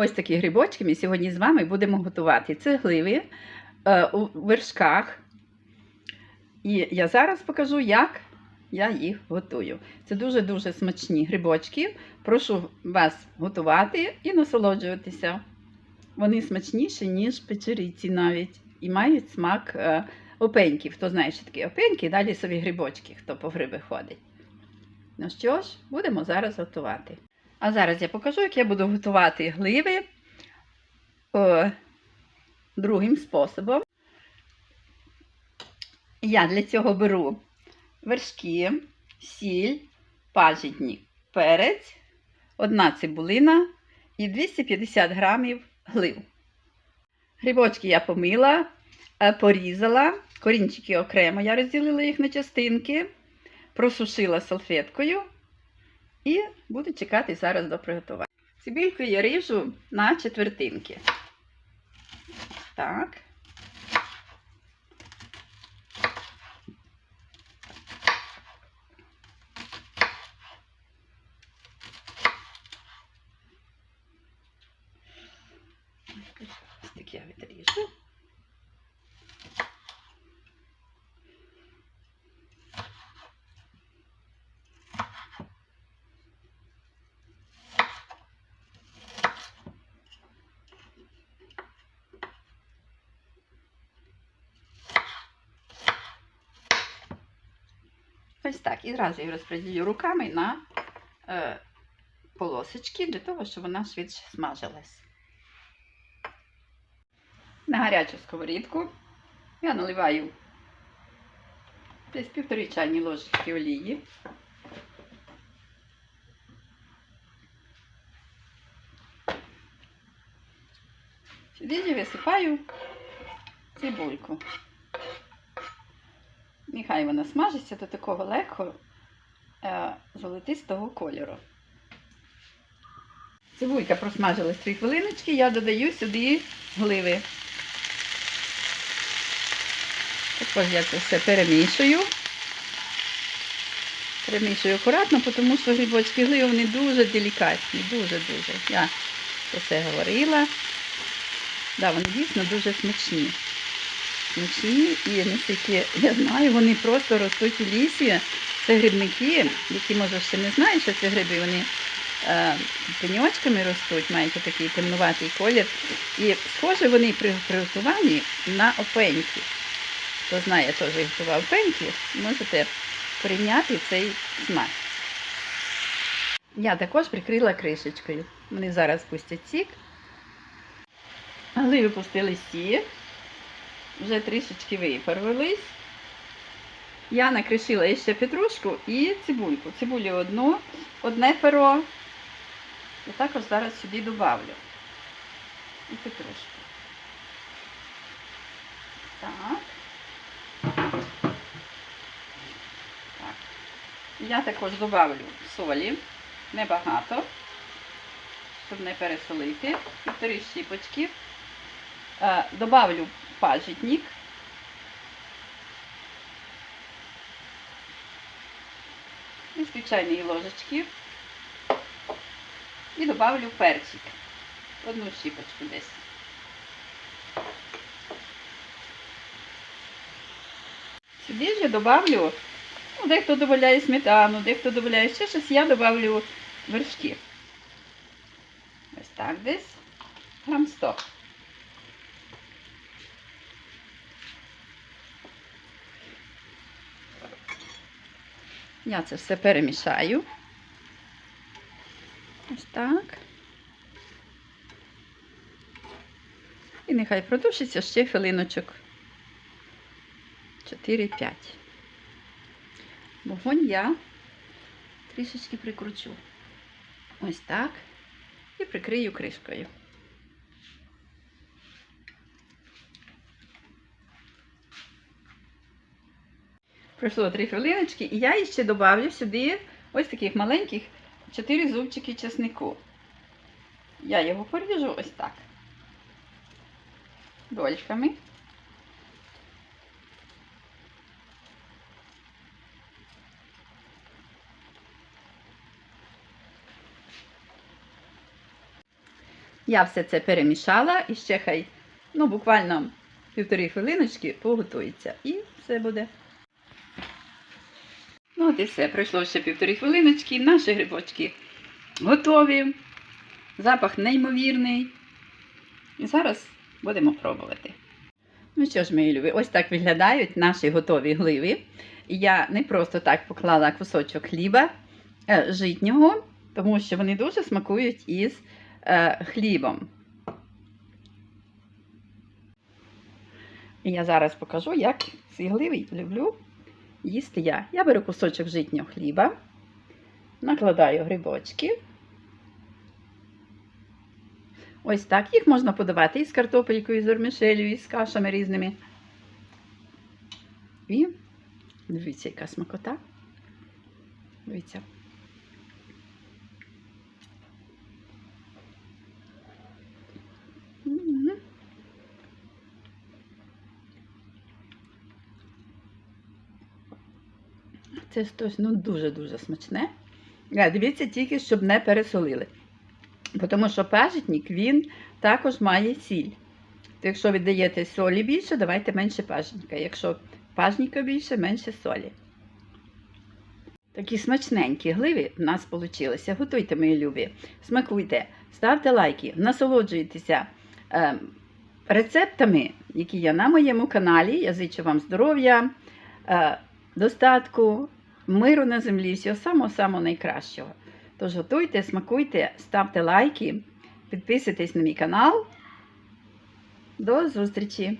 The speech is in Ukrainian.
Ось такі грибочки ми сьогодні з вами будемо готувати. Це гливи е, у вершках. І я зараз покажу, як я їх готую. Це дуже-дуже смачні грибочки. Прошу вас готувати і насолоджуватися. Вони смачніші, ніж печериці навіть. І мають смак е, опеньків. Хто знає, що таке опеньки, далі собі грибочки, хто по гриби ходить. Ну що ж, будемо зараз готувати. А зараз я покажу, як я буду готувати гливи е, другим способом. Я для цього беру вершки, сіль, пажитник, перець, одна цибулина і 250 грамів глив. Грибочки я помила, е, порізала, корінчики окремо, я розділила їх на частинки, просушила салфеткою і буду чекати зараз до приготування. Цибільку я ріжу на четвертинки. Так. Ось так я відріжу. Ось так. І зразу її розподілю руками на е, полосочки, для того, щоб вона швидше смажилась. На гарячу сковорідку я наливаю десь півтори чайні ложечки олії. Сюди висипаю цибульку. Нехай вона смажиться до такого легкого е, золотистого кольору. Цибулька просмажилась 3 хвилиночки, я додаю сюди гливи. Також я це все перемішую. Перемішую акуратно, тому що грибочки гливи вони дуже делікатні, дуже-дуже. Я про це говорила. Да, вони дійсно дуже смачні. Смачні і наскільки я знаю, вони просто ростуть у лісі. Це грибники, які, може, ще не знають, що це гриби, вони е, пеньочками ростуть, мають такий темнуватий колір. І схожі вони при приготуванні на опеньки. Хто знає, теж готував пеньки, можете порівняти цей смак. Я також прикрила кришечкою. Вони зараз пустять сік. Гливи пустили сік. Вже трішечки випарвались. Я накришила ще петрушку і цибульку. Цибулю одну, одне перо. І також зараз сюди додавлю. І петрушку. Так. Так. Я також додавлю солі. Небагато, щоб не пересолити. Півтори щіпочки. Е, Добавлю пажитник. І звичайні ложечки. І добавлю перчик. Одну щіпочку десь. Сюди ж добавлю, ну, дехто додає сметану, дехто додає ще щось, я добавлю вершки. Ось так десь. Грам 100. Я це все перемішаю. Ось так. І нехай продушиться ще хвилиночок 4-5. Вогонь я трішечки прикручу. Ось так. І прикрию кришкою. Пройшло 3 хвилиночки, і я ще додавлю сюди ось таких маленьких 4 зубчики чеснику. Я його поріжу ось так. Дольками. Я все це перемішала і ще хай, ну, буквально півтори хвилиночки поготується. І все буде. От і все. Пройшло ще півтори хвилиночки. Наші грибочки готові. Запах неймовірний. І зараз будемо пробувати. Ну що ж, мої любі, ось так виглядають наші готові гливи. Я не просто так поклала кусочок хліба е, житнього, тому що вони дуже смакують із е, хлібом. І я зараз покажу, як ці гливи люблю їсти я. Я беру кусочок житнього хліба, накладаю грибочки. Ось так. Їх можна подавати із картопелькою, і з вермішелю, із кашами різними. І дивіться, яка смакота. Дивіться. Мгм. Це ж тось, ну, дуже-дуже смачне. Е, Дивіться тільки, щоб не пересолили. Тому що пажитник, він також має сіль. То якщо ви даєте солі більше, давайте менше пажитника. Якщо пажника більше, менше солі. Такі смачненькі гливи в нас вийшли. Готуйте, мої любі, смакуйте, ставте лайки, насолоджуйтеся е, рецептами, які є на моєму каналі. Я зичу вам здоров'я, е, достатку, миру на землі, всього самого-самого найкращого. Тож готуйте, смакуйте, ставте лайки, підписуйтесь на мій канал. До зустрічі!